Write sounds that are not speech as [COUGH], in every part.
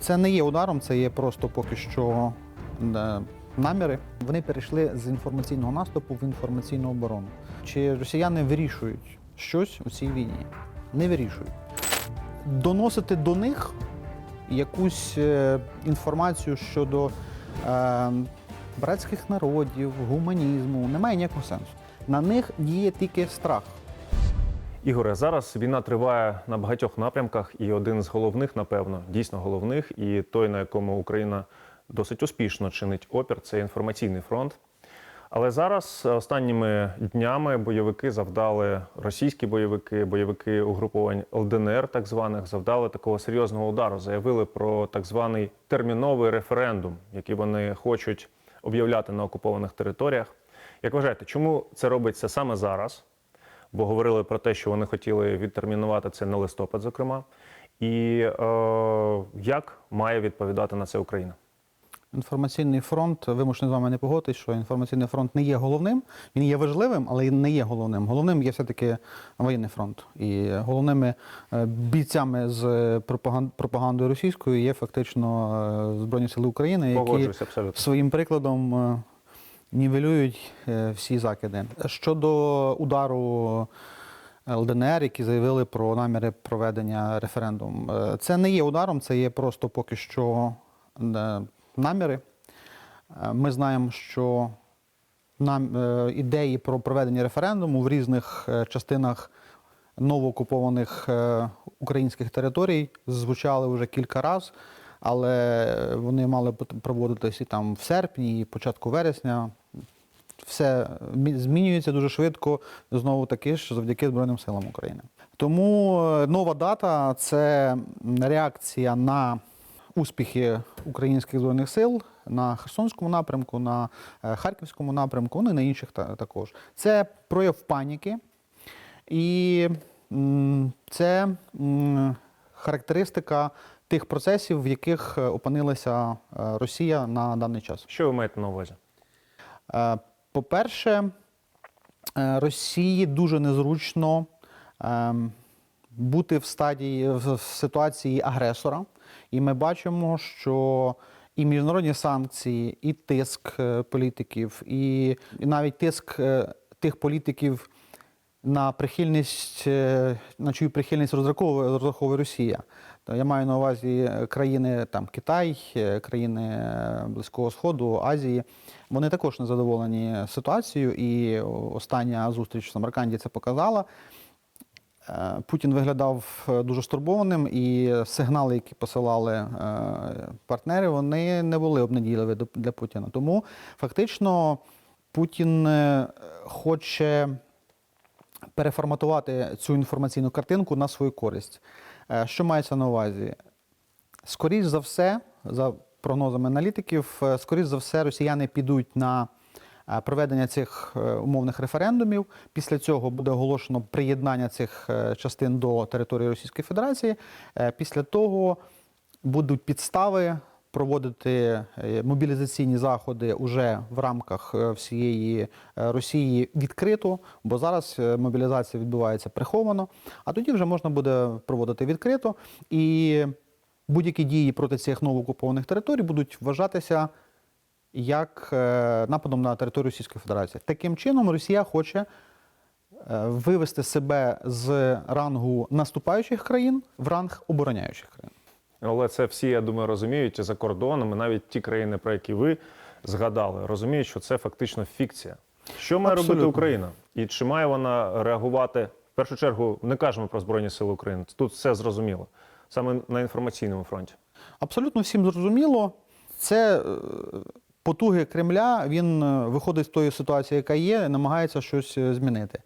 Це не є ударом, це є просто поки що наміри. Вони перейшли з інформаційного наступу в інформаційну оборону. Чи росіяни вирішують щось у цій війні? Не вирішують. Доносити до них якусь е, інформацію щодо е, братських народів, гуманізму немає ніякого сенсу. На них діє тільки страх. Ігоре, зараз війна триває на багатьох напрямках, і один з головних, напевно, дійсно головних, і той, на якому Україна досить успішно чинить опір, це інформаційний фронт. Але зараз е, останніми днями бойовики завдали російські бойовики, бойовики угруповань ЛДНР, так званих, завдали такого серйозного удару. Заявили про так званий терміновий референдум, який вони хочуть об'являти на окупованих територіях. Як вважаєте, чому це робиться саме зараз? Бо говорили про те, що вони хотіли відтермінувати це на листопад, зокрема. І е, як має відповідати на це Україна? Інформаційний фронт вимушений з вами не погодитись, що інформаційний фронт не є головним. Він є важливим, але не є головним. Головним є все-таки воєнний фронт. І головними е, бійцями з пропаган- пропагандою російською є фактично е, Збройні Сили України, які Погоджуюсь абсолютно. своїм прикладом е, нівелюють е, всі закиди. Щодо удару ЛДНР, які заявили про наміри проведення референдуму, Е, це не є ударом, це є просто поки що е, наміри. Е, Ми знаємо, що нам е, ідеї про проведення референдуму в різних е, частинах новоокупованих е, українських територій звучали вже кілька разів, але вони мали бути проводитись і там в серпні, і початку вересня. Все змінюється дуже швидко, знову таки ж завдяки Збройним силам України. Тому е, нова дата це реакція на успіхи українських збройних сил на Херсонському напрямку, на е, Харківському напрямку, ну і на інших та- також. Це прояв паніки, і це характеристика тих процесів, в яких е, опинилася е, Росія на даний час. Що ви маєте на увазі? Е, По-перше, е, Росії дуже незручно ем, бути в стадії в ситуації агресора, і ми бачимо, що і міжнародні санкції, і тиск е, політиків, і, навіть тиск е, тих політиків на прихильність, е, на чию прихильність розраховує, розраховує Росія. То я маю на увазі е, країни там Китай, е, країни Близького Сходу, Азії. Вони також не задоволені ситуацією, і остання зустріч в Самарканді це показала. Путін виглядав дуже стурбованим, і сигнали, які посилали партнери, вони не були обнадійливі до- для Путіна. Тому фактично Путін хоче переформатувати цю інформаційну картинку на свою користь. Е, Що мається на увазі? Скоріш за все, за прогнозами аналітиків, е, скоріш за все, росіяни підуть на е, проведення цих умовних референдумів. Після цього буде оголошено приєднання цих частин до території Російської Федерації. Після того будуть підстави проводити е, мобілізаційні заходи уже в рамках е, всієї е, Росії відкрито, бо зараз мобілізація відбувається приховано, а тоді вже можна буде проводити відкрито. І будь-які дії проти цих новоокупованих територій будуть вважатися як нападом на територію Російської Федерації. Таким чином, Росія хоче вивести себе з рангу наступаючих країн в ранг обороняючих країн. Але це всі, я думаю, розуміють і за кордоном, і навіть ті країни, про які ви згадали, розуміють, що це фактично фікція. Що має робити Україна? І чи має вона реагувати? В першу чергу не кажемо про Збройні Сили України. Тут все зрозуміло. Саме на інформаційному фронті. Абсолютно всім зрозуміло, це е, потуги Кремля. Він е, виходить з тої ситуації, яка є, намагається щось е, змінити.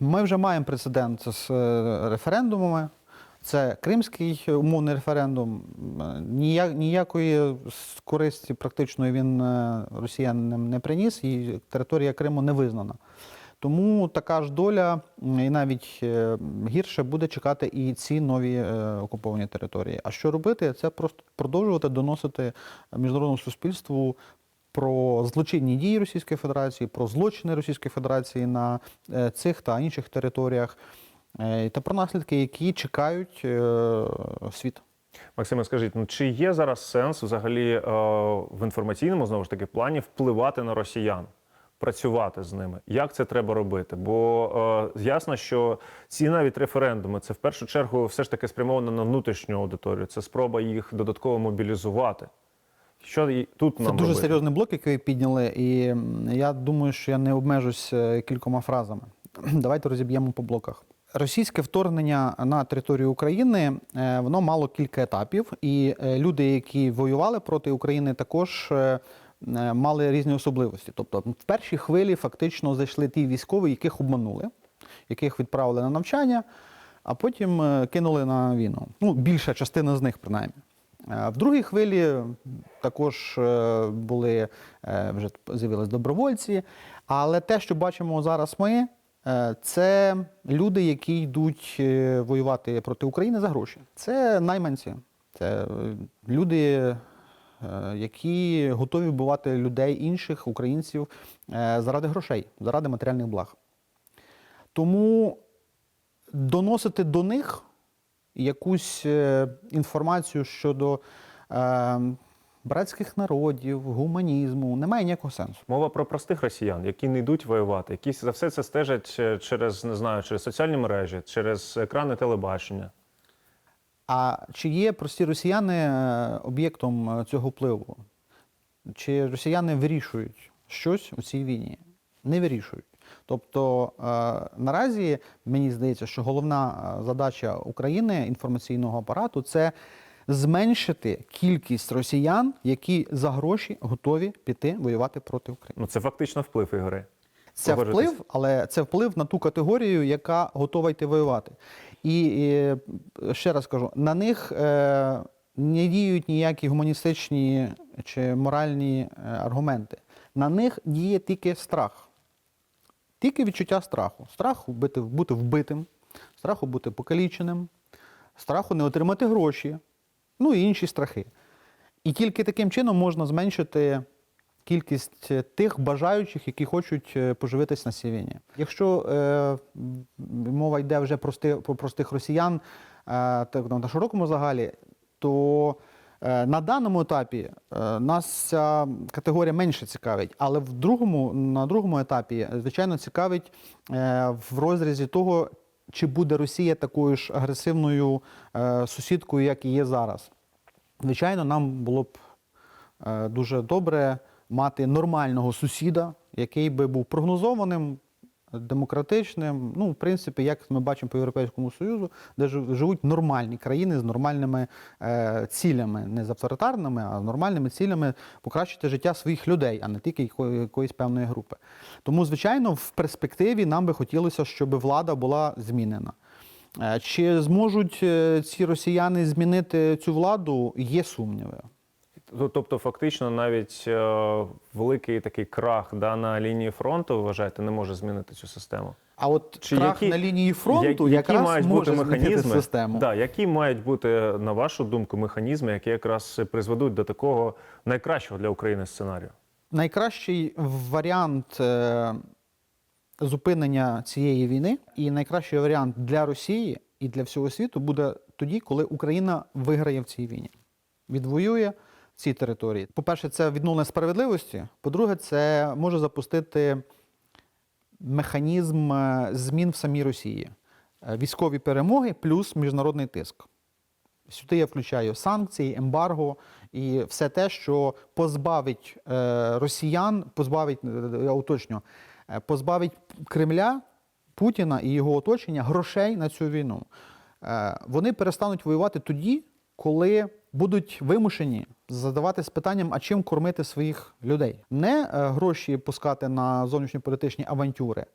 Ми вже маємо прецедент з референдумами. Це кримський умовний референдум. Ніяк- Ніякої користі практичної він е, росіянам не приніс, і територія Криму не визнана. Тому така ж доля, і навіть е, гірше буде чекати і ці нові е, окуповані території. А що робити? Це просто продовжувати доносити міжнародному суспільству про злочинні дії Російської Федерації, про злочини Російської Федерації на цих та інших територіях, та про наслідки, які чекають е, світ. Максиме, скажіть, ну чи є зараз сенс взагалі е, в інформаційному знову ж таки плані впливати на росіян, працювати з ними? Як це треба робити? Бо е, ясно, що ці навіть референдуми це в першу чергу все ж таки спрямовано на внутрішню аудиторію. Це спроба їх додатково мобілізувати. Що і тут Це нам дуже робити? серйозний блок, який ви підняли, і я думаю, що я не обмежусь е, кількома фразами. [CLEARS THROAT] Давайте розіб'ємо по блоках. Російське вторгнення на територію України е, воно мало кілька етапів, і е, люди, які воювали проти України, також е, мали різні особливості. Тобто, в першій хвилі фактично зайшли ті військові, яких обманули, яких відправили на навчання, а потім кинули на війну. Ну, більша частина з них, принаймні. В другій хвилі також були вже з'явились добровольці. Але те, що бачимо зараз ми, це люди, які йдуть е, воювати проти України за гроші. Це найманці, це е, люди, е, які готові вбивати людей інших українців е, заради грошей, заради матеріальних благ. Тому доносити до них якусь е, інформацію щодо е, братських народів, гуманізму немає ніякого сенсу. Мова про простих росіян, які не йдуть воювати, які за все це стежать е, через не знаю, через соціальні мережі, через екрани телебачення. А чи є прості росіяни е, об'єктом е, цього впливу? Чи росіяни вирішують щось у цій війні? Не вирішують. Тобто наразі мені здається, що головна задача України інформаційного апарату це зменшити кількість росіян, які за гроші готові піти воювати проти України. Ну це фактично вплив ігри. Це вплив, але це вплив на ту категорію, яка готова йти воювати. І, е, ще раз кажу, на них е, не діють ніякі гуманістичні чи моральні е, аргументи. На них діє тільки страх. Тільки відчуття страху. Страху бути, бути вбитим, страху бути покаліченим, страху не отримати гроші, ну і інші страхи. І тільки таким чином можна зменшити кількість е, тих бажаючих, які хочуть е, поживитись на цій війні. Якщо е, мова йде вже прости, про простих росіян е, на широкому загалі, то е, на даному етапі е, нас ця категорія менше цікавить, але в другому, на другому етапі, звичайно, цікавить е, в розрізі того, чи буде Росія такою ж агресивною е, сусідкою, як і є зараз. Звичайно, нам було б е, дуже добре мати нормального сусіда, який би був прогнозованим, демократичним. Ну, в принципі, як ми бачимо по Європейському Союзу, де жив- живуть нормальні країни з нормальними е, цілями, не з авторитарними, а з нормальними цілями покращити життя своїх людей, а не тільки якої- якоїсь певної групи. Тому, звичайно, в перспективі нам би хотілося, щоб влада була змінена. Е, Чи зможуть е, ці росіяни змінити цю владу? Є сумніви. Ну, Тобто, фактично, навіть е, великий такий крах да, на лінії фронту, вважаєте, не може змінити цю систему. А от Чи крах які- на лінії фронту Я- якраз мають може бути змінити механізми, систему. Да, які мають бути, на вашу думку, механізми, які якраз призведуть до такого найкращого для України сценарію? Найкращий варіант е, зупинення цієї війни і найкращий варіант для Росії і для всього світу буде тоді, коли Україна виграє в цій війні, відвоює ці території. По-перше, це відновлення справедливості. По-друге, це може запустити механізм е, змін в самій Росії. Е, Військові перемоги плюс міжнародний тиск. Сюди я включаю санкції, ембарго і все те, що позбавить е, росіян, позбавить, я уточню, позбавить Кремля, Путіна і його оточення грошей на цю війну. Вони перестануть воювати тоді, коли будуть вимушені задаватись питанням, а чим кормити своїх людей. Не е, гроші пускати на зовнішньополітичні авантюри,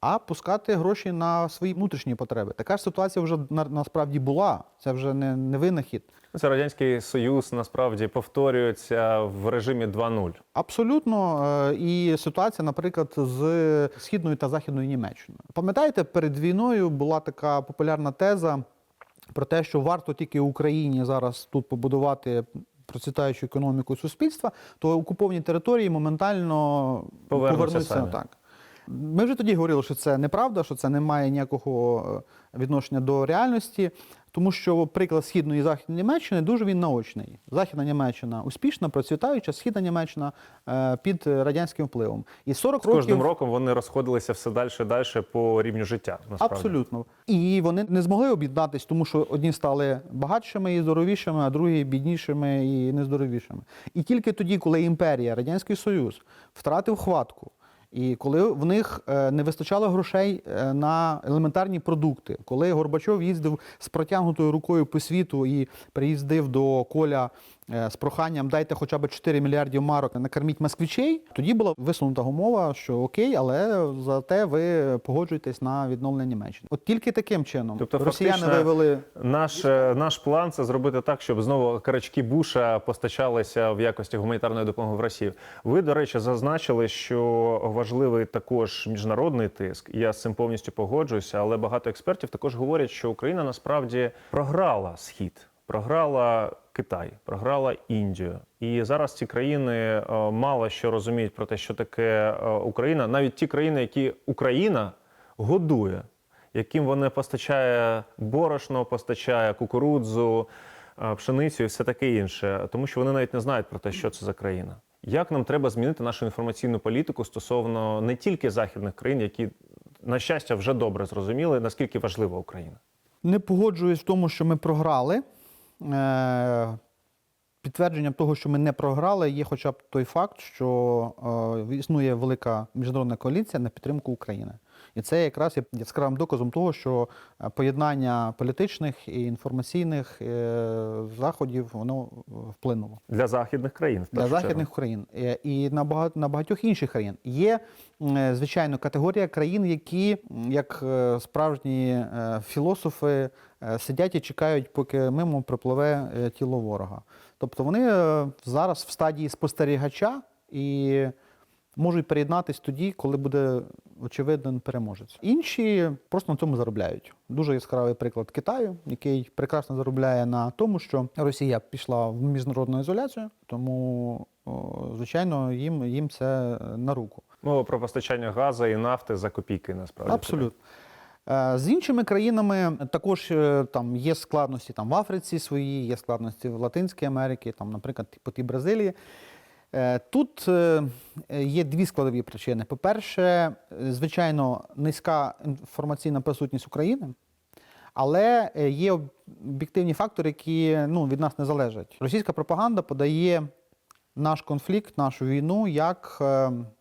а пускати гроші на свої внутрішні потреби. Така ж ситуація вже на, насправді була. Це вже не, не винахід. Це радянський союз насправді повторюється в режимі 2.0. Абсолютно. Е, І ситуація, наприклад, з східною та західною Німеччиною. Пам'ятаєте, перед війною була така популярна теза про те, що варто тільки Україні зараз тут побудувати процвітаючу економіку суспільства, то окуповані території моментально Повернуться повернуться самі. так. Ми вже тоді говорили, що це неправда, що це не має ніякого е, відношення до реальності. Тому що приклад східної і західної Німеччини дуже він наочний. Західна Німеччина успішна, процвітаюча, східна Німеччина е, під радянським впливом. І 40 З кожним років роком вони розходилися все далі і далі по рівню життя. Насправді. Абсолютно. І вони не змогли об'єднатись, тому що одні стали багатшими і здоровішими, а другі біднішими і нездоровішими. І тільки тоді, коли імперія, Радянський Союз втратив хватку, і коли в них е, не вистачало грошей е, на елементарні продукти, коли Горбачов їздив з протягнутою рукою по світу і приїздив до Коля з проханням дайте хоча б 4 мільярдів марок накорміть москвичей, тоді була висунута умова, що окей, але зате ви погоджуєтесь на відновлення Німеччини. От тільки таким чином Тобто, росіяни вивели Наш, е, наш план це зробити так, щоб знову карачки Буша постачалися в якості гуманітарної допомоги в Росію. Ви, до речі, зазначили, що важливий також міжнародний тиск. Я з цим повністю погоджуюся, але багато експертів також говорять, що Україна насправді програла схід, програла Китай, програла Індію. І зараз ці країни е, мало що розуміють про те, що таке е, Україна, навіть ті країни, які Україна годує яким вона постачає борошно, постачає кукурудзу, е, пшеницю і все таке інше, тому що вони навіть не знають про те, що це за країна. Як нам треба змінити нашу інформаційну політику стосовно не тільки західних країн, які, на щастя, вже добре зрозуміли, наскільки важлива Україна? Не погоджуюсь в тому, що ми програли. Е, Підтвердженням того, що ми не програли, є хоча б той факт, що е, існує велика міжнародна коаліція на підтримку України. І це якраз є яскравим доказом того, що е, поєднання політичних і інформаційних е, заходів воно вплинуло. Для західних країн для західних країн. Е, і на багато на багатьох інших країн. Є е, звичайно категорія країн, які як е, справжні е, філософи е, сидять і чекають, поки мимо припливе е, тіло ворога. Тобто вони е, зараз в стадії спостерігача і можуть приєднатись тоді, коли буде очевиден переможець. Інші просто на цьому заробляють. Дуже яскравий приклад Китаю, який прекрасно заробляє на тому, що Росія пішла в міжнародну ізоляцію, тому звичайно їм, їм це на руку. Мова про постачання газу і нафти за копійки насправді. Абсолютно. Е, З іншими країнами також е, там є складності там в Африці свої, є складності в Латинській Америці, там, наприклад, по тій Бразилії. Е, Тут е, є дві складові причини. По-перше, звичайно, низька інформаційна присутність України, але е, є об'єктивні фактори, які ну, від нас не залежать. Російська пропаганда подає наш конфлікт, нашу війну як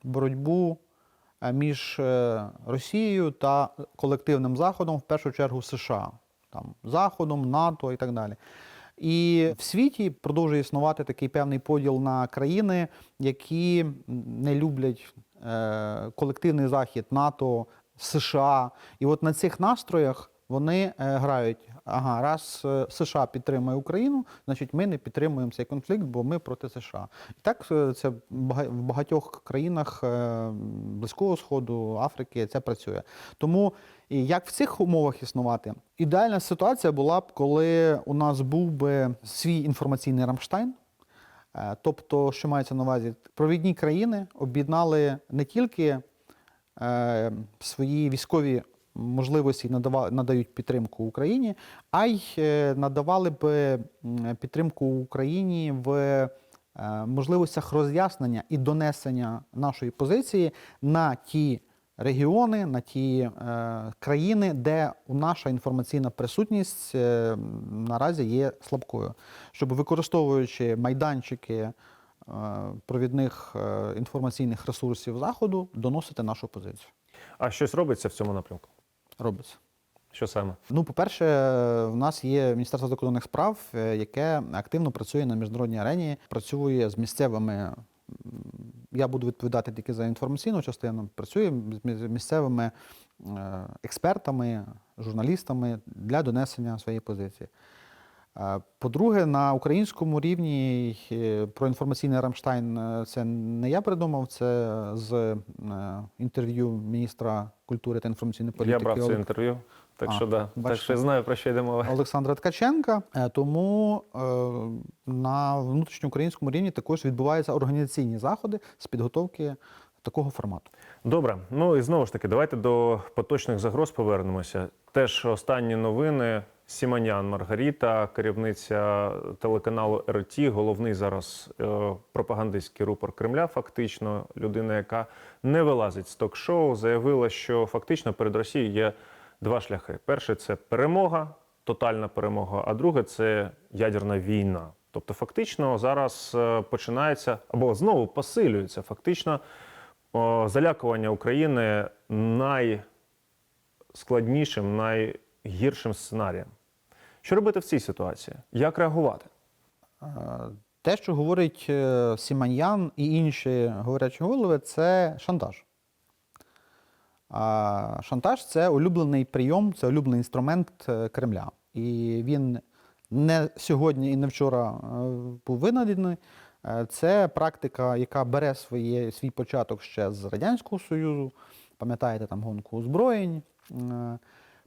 боротьбу між Росією та колективним Заходом, в першу чергу США, там, Заходом, НАТО і так далі. І в світі продовжує існувати такий певний поділ на країни, які не люблять е, колективний захід НАТО, США. І от на цих настроях вони е, грають. Ага, раз е, США підтримує Україну, значить ми не підтримуємо цей конфлікт, бо ми проти США. І так е, це в багатьох країнах е, Близького Сходу, Африки це працює. Тому як в цих умовах існувати? Ідеальна ситуація була б, коли у нас був би свій інформаційний Рамштайн. Тобто, що мається на увазі, провідні країни об'єднали не тільки свої військові можливості надава- надають підтримку Україні, а й е, надавали б підтримку Україні в е, можливостях роз'яснення і донесення нашої позиції на ті регіони, на ті е, країни, де наша інформаційна присутність е, наразі є слабкою, щоб використовуючи майданчики е, провідних інформаційних ресурсів заходу, доносити нашу позицію. А щось робиться в цьому напрямку? Робиться. Що саме? Ну, по-перше, в нас є Міністерство закордонних справ, е, яке активно працює на міжнародній арені, працює з місцевими. Я буду відповідати тільки за інформаційну частину. Працює з місцевими е, експертами, журналістами для донесення своєї позиції. По-друге, на українському рівні е, про інформаційний Рамштайн е, це не я придумав, це з е, інтерв'ю міністра культури та інформаційної політики. Я брав це інтерв'ю, так А, що да. Так що я знаю, про що йде мова. Олександра Ткаченка. Тому на внутрішньоукраїнському рівні також відбуваються організаційні заходи з підготовки такого формату. Добре, ну і знову ж таки, давайте до поточних загроз повернемося. Теж останні новини Сіманян Маргаріта, керівниця телеканалу РТ, головний зараз е, пропагандистський рупор Кремля, фактично людина, яка не вилазить з ток-шоу, заявила, що фактично перед Росією є два шляхи: перший це перемога, тотальна перемога, а друге це ядерна війна. Тобто, фактично зараз е, починається або знову посилюється фактично залякування України найскладнішим, найгіршим сценарієм. Що робити в цій ситуації? Як реагувати? Те, що говорить е, Сіманьян і інші говорячі голови, це шантаж. А шантаж це улюблений прийом, це улюблений інструмент е, Кремля. І він не сьогодні і не вчора е, був винайдений. Це практика, яка бере своє, свій початок ще з Радянського Союзу. Пам'ятаєте там гонку озброєнь.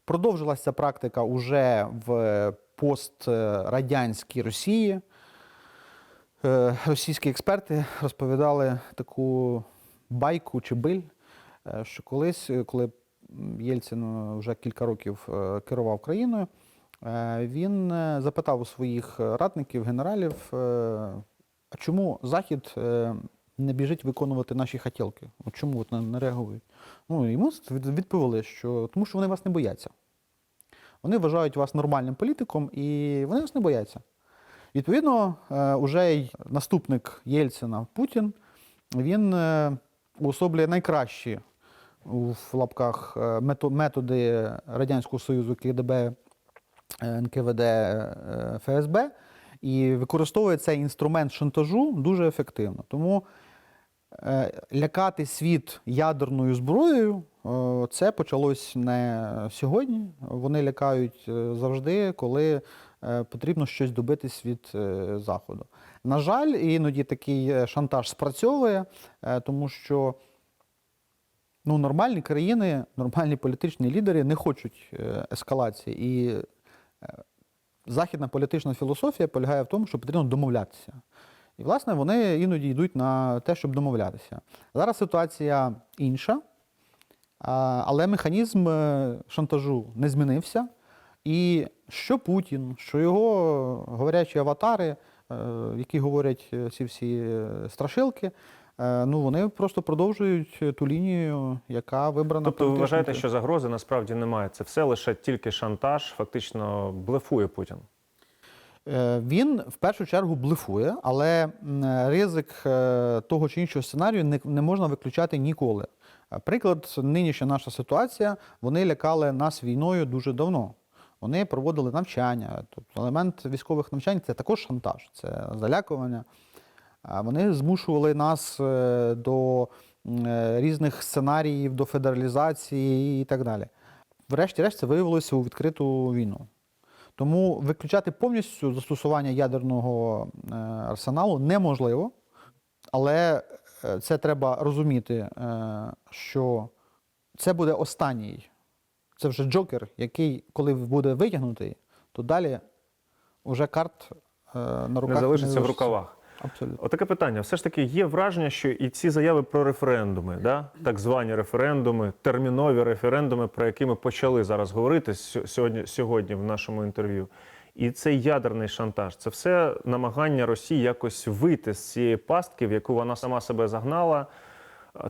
Продовжилася практика уже в пострадянській Росії. Е, Російські експерти розповідали таку байку чи биль, е, що колись, е, коли Єльцин вже кілька років керував країною, він запитав у своїх радників, генералів, а чому Захід не біжить виконувати наші хотілки? От Чому от не- реагують? Ну, йому від- відповіли, що тому що вони вас не бояться. Вони вважають вас нормальним політиком і вони вас не бояться. Відповідно, е, уже наступник Єльцина Путін, він е, уособлює найкращі в лапках е, методи Радянського Союзу КДБ, НКВД, ФСБ і використовує цей інструмент шантажу дуже ефективно. Тому лякати світ ядерною зброєю е, це почалось не сьогодні. Вони лякають е, завжди, коли е, потрібно щось добитись від е, Заходу. На жаль, іноді такий е, шантаж спрацьовує, е, тому що ну, нормальні країни, нормальні політичні лідери не хочуть е, ескалації. І е, західна політична філософія полягає в тому, що потрібно домовлятися. І, власне, вони іноді йдуть на те, щоб домовлятися. Зараз ситуація інша, але механізм е, шантажу не змінився. І що Путін, що його говорячі аватари, е, які говорять е, ці всі страшилки, ну вони просто продовжують ту лінію, яка вибрана. Тобто, ви вважаєте, що загрози насправді немає? Це все лише тільки шантаж, фактично блефує Путін. Е, Він в першу чергу блефує, але ризик е, того чи іншого сценарію не, можна виключати ніколи. Е, Приклад, нинішня наша ситуація, вони лякали нас війною дуже давно. Вони проводили навчання. Тобто елемент військових навчань це також шантаж, це залякування. Вони змушували нас до різних сценаріїв, до федералізації і так далі. Врешті-решт це виявилося у відкриту війну. Тому виключати повністю застосування ядерного е, арсеналу неможливо, але е, це треба розуміти, е, що це буде останній. Це вже джокер, який, коли буде витягнутий, то далі вже карт на руках Не залишиться в рукавах. Абсолютно. Отаке питання. Все ж таки є враження, що і ці заяви про референдуми, да? так звані референдуми, термінові референдуми, про які ми почали зараз говорити сьогодні, сьогодні в нашому інтерв'ю. І цей ядерний шантаж це все намагання Росії якось вийти з цієї пастки, в яку вона сама себе загнала.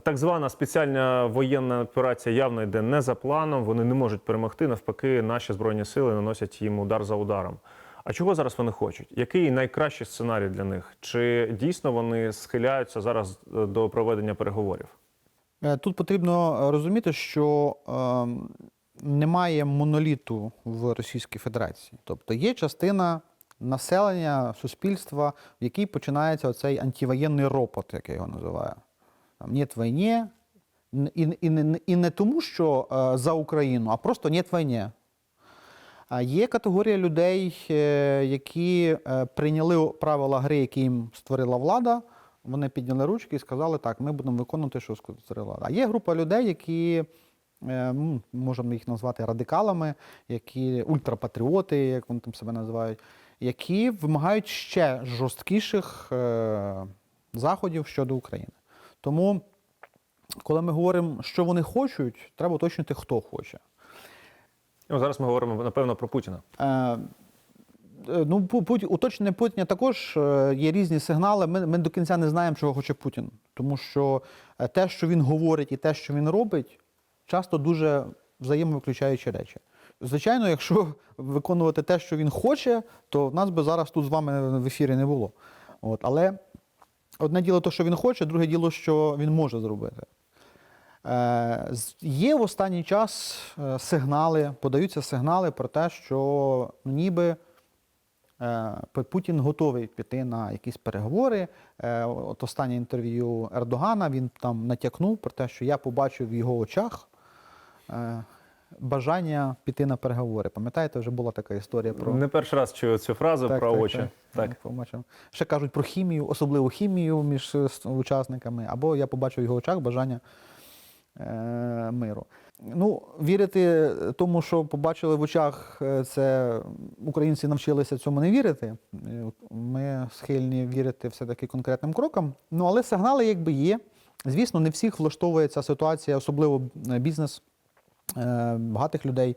Так звана спеціальна воєнна операція явно йде не за планом. Вони не можуть перемогти. Навпаки, наші збройні сили наносять їм удар за ударом. А чого зараз вони хочуть? Який найкращий сценарій для них? Чи дійсно вони схиляються зараз е, до проведення переговорів? Е, Тут потрібно е, розуміти, що ем, немає моноліту в Російській Федерації. Тобто є частина населення, суспільства, в якій починається оцей антивоєнний ропот, як я його називаю. Там «Нет війні», і, і, і не тому, що е, за Україну, а просто «Нет війні». Є категорія людей, е, які е, прийняли правила гри, які їм створила влада. Вони підняли ручки і сказали, так, ми будемо виконувати, що створила влада. А є група людей, які е, можемо їх назвати радикалами, які ультрапатріоти, як вони там себе називають, які вимагають ще жорсткіших заходів щодо України. Тому, коли ми говоримо, що вони хочуть, треба уточнити, хто хоче. Ну, зараз ми говоримо напевно про Путіна. Е, е, Ну, Путін, уточнення Путіна також е, є різні сигнали. Ми, ми до кінця не знаємо, чого хоче Путін. Тому що е, те, що він говорить, і те, що він робить, часто дуже взаємовиключаючі речі. Звичайно, якщо виконувати те, що він хоче, то в нас би зараз тут з вами в ефірі не було. От, але одне діло те, що він хоче, друге діло, що він може зробити. Е, Є в останній час е, сигнали, подаються сигнали про те, що ну, ніби е, Путін готовий піти на якісь переговори. От останнє інтерв'ю Ердогана він там натякнув про те, що я побачив в його очах бажання піти на переговори. Пам'ятаєте, вже була така історія про Не перший раз чую цю фразу про очі. Так. так. Побачив. Ще кажуть про хімію, особливу хімію між учасниками, або я побачив в його очах бажання миру. Ну, вірити тому, що побачили в очах, е, це українці навчилися цьому не вірити. Е, Ми схильні вірити все-таки конкретним крокам. Ну, але сигнали якби є. Звісно, не всіх влаштовує ця ситуація, особливо е, бізнес е, багатих людей,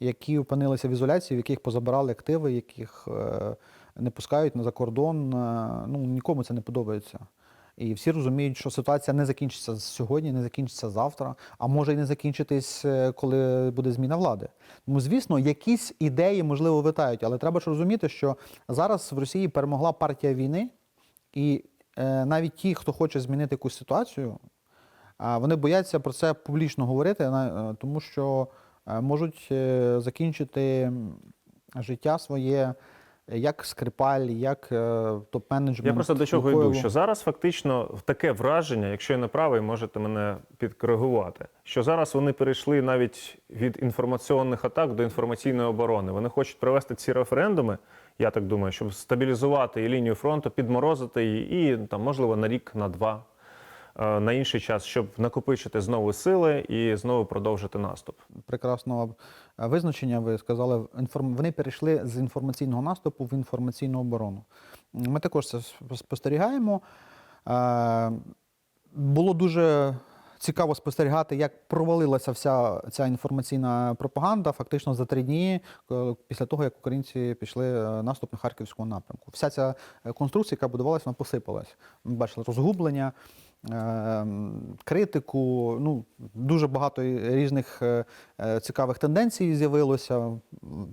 які опинилися в ізоляції, в яких позабирали активи, яких е, не пускають на закордон. Е, Ну, нікому це не подобається. І всі розуміють, що ситуація не закінчиться сьогодні, не закінчиться завтра, а може і не закінчитись, е, коли буде зміна влади. Тому, звісно, якісь ідеї, можливо, витають, але треба ж розуміти, що зараз в Росії перемогла партія війни, і е, навіть ті, хто хоче змінити якусь ситуацію, вони бояться про це публічно говорити, е, тому що можуть закінчити життя своє як скрипаль, як е, топ-менеджмент. Я просто до чого йду, що зараз фактично таке враження, якщо я не правий, можете мене підкоригувати, що зараз вони перейшли навіть від інформаційних атак до інформаційної оборони. Вони хочуть провести ці референдуми, я так думаю, щоб стабілізувати і лінію фронту, підморозити її і там, можливо, на рік, на два, на інший час, щоб накопичити знову сили і знову продовжити наступ. прекрасного е, визначення. Ви сказали, вони перейшли з інформаційного наступу в інформаційну оборону. Ми також це сп- спостерігаємо. Е, Було дуже цікаво спостерігати, як провалилася вся ця інформаційна пропаганда фактично за три дні е, після того, як українці пішли е, наступ на харківському напрямку. Вся ця е, конструкція, яка будувалася, вона посипалась. Ми бачили розгублення, е, критику. Ну, дуже багато різних е, е, цікавих тенденцій з'явилося.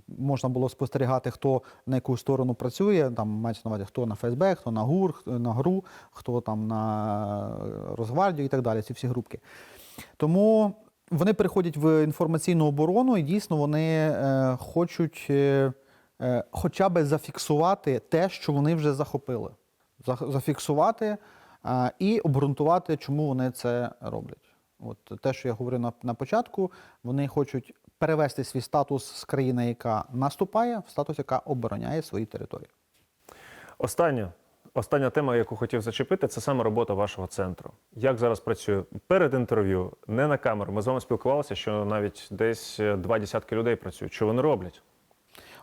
Можна було спостерігати, хто на яку сторону працює. Там мається на увазі, хто на ФСБ, хто на ГУР, на ГРУ, хто там на Росгвардію і так далі. Ці всі групки. Тому вони переходять в інформаційну оборону, і дійсно вони е, хочуть е, е, хоча б зафіксувати те, що вони вже захопили. Зафіксувати е, і обґрунтувати, чому вони це роблять. От те, що я говорив на, на початку, вони хочуть перевести свій статус з країни, яка наступає, в статус, яка обороняє свої території. Останнє, остання тема, яку хотів зачепити, це саме робота вашого центру. Як зараз працює перед інтерв'ю, не на камеру. Ми з вами спілкувалися, що навіть десь е, два десятки людей працюють. Що вони роблять?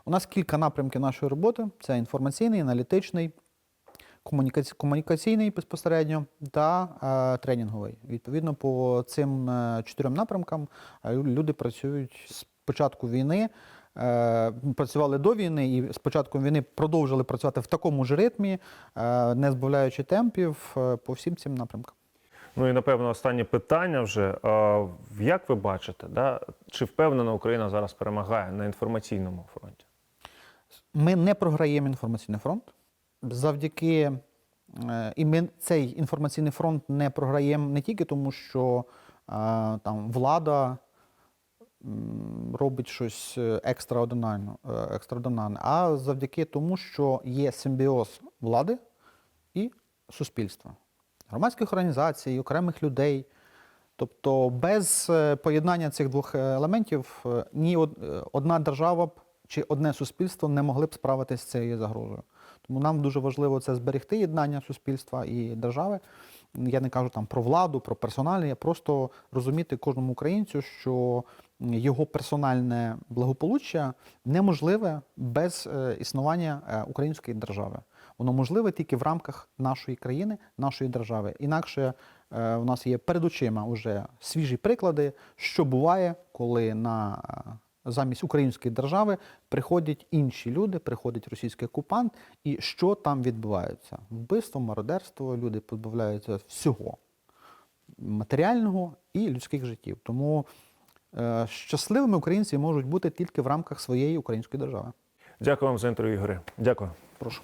У нас кілька напрямків нашої роботи: це інформаційний, аналітичний, комунікаційний безпосередньо та е, тренінговий. Відповідно, по цим е, чотирьом напрямкам е, люди працюють з початку війни. Працювали до війни і з початком війни продовжили працювати в такому ж ритмі, не збавляючи темпів по всім цим напрямкам. Ну і напевно останнє питання вже. Як ви бачите, да? чи впевнена Україна зараз перемагає на інформаційному фронті? Ми не програємо інформаційний фронт. Завдяки е, і ми цей інформаційний фронт не програємо не тільки тому, що е, там влада робить щось е, екстраординарне, екстраординарне, а завдяки тому, що є симбіоз влади і суспільства, громадських організацій, окремих людей. Тобто без поєднання цих двох елементів ні одна держава чи одне суспільство не могли б справитися з цією загрозою. Тому нам дуже важливо це зберегти єднання суспільства і держави. Я не кажу там про владу, про персональне, а просто розуміти кожному українцю, що його персональне благополуччя неможливе без е, існування е, української держави. Воно можливе тільки в рамках нашої країни, нашої держави. Інакше е, у нас є перед очима вже свіжі приклади, що буває, коли на замість української держави приходять інші люди, приходить російський окупант, і що там відбувається? Вбивство, мародерство, люди позбавляються всього матеріального і людських життів. Тому е, щасливими українці можуть бути тільки в рамках своєї української держави. Дякую вам за інтерв'ю, Ігоре. Дякую. Прошу.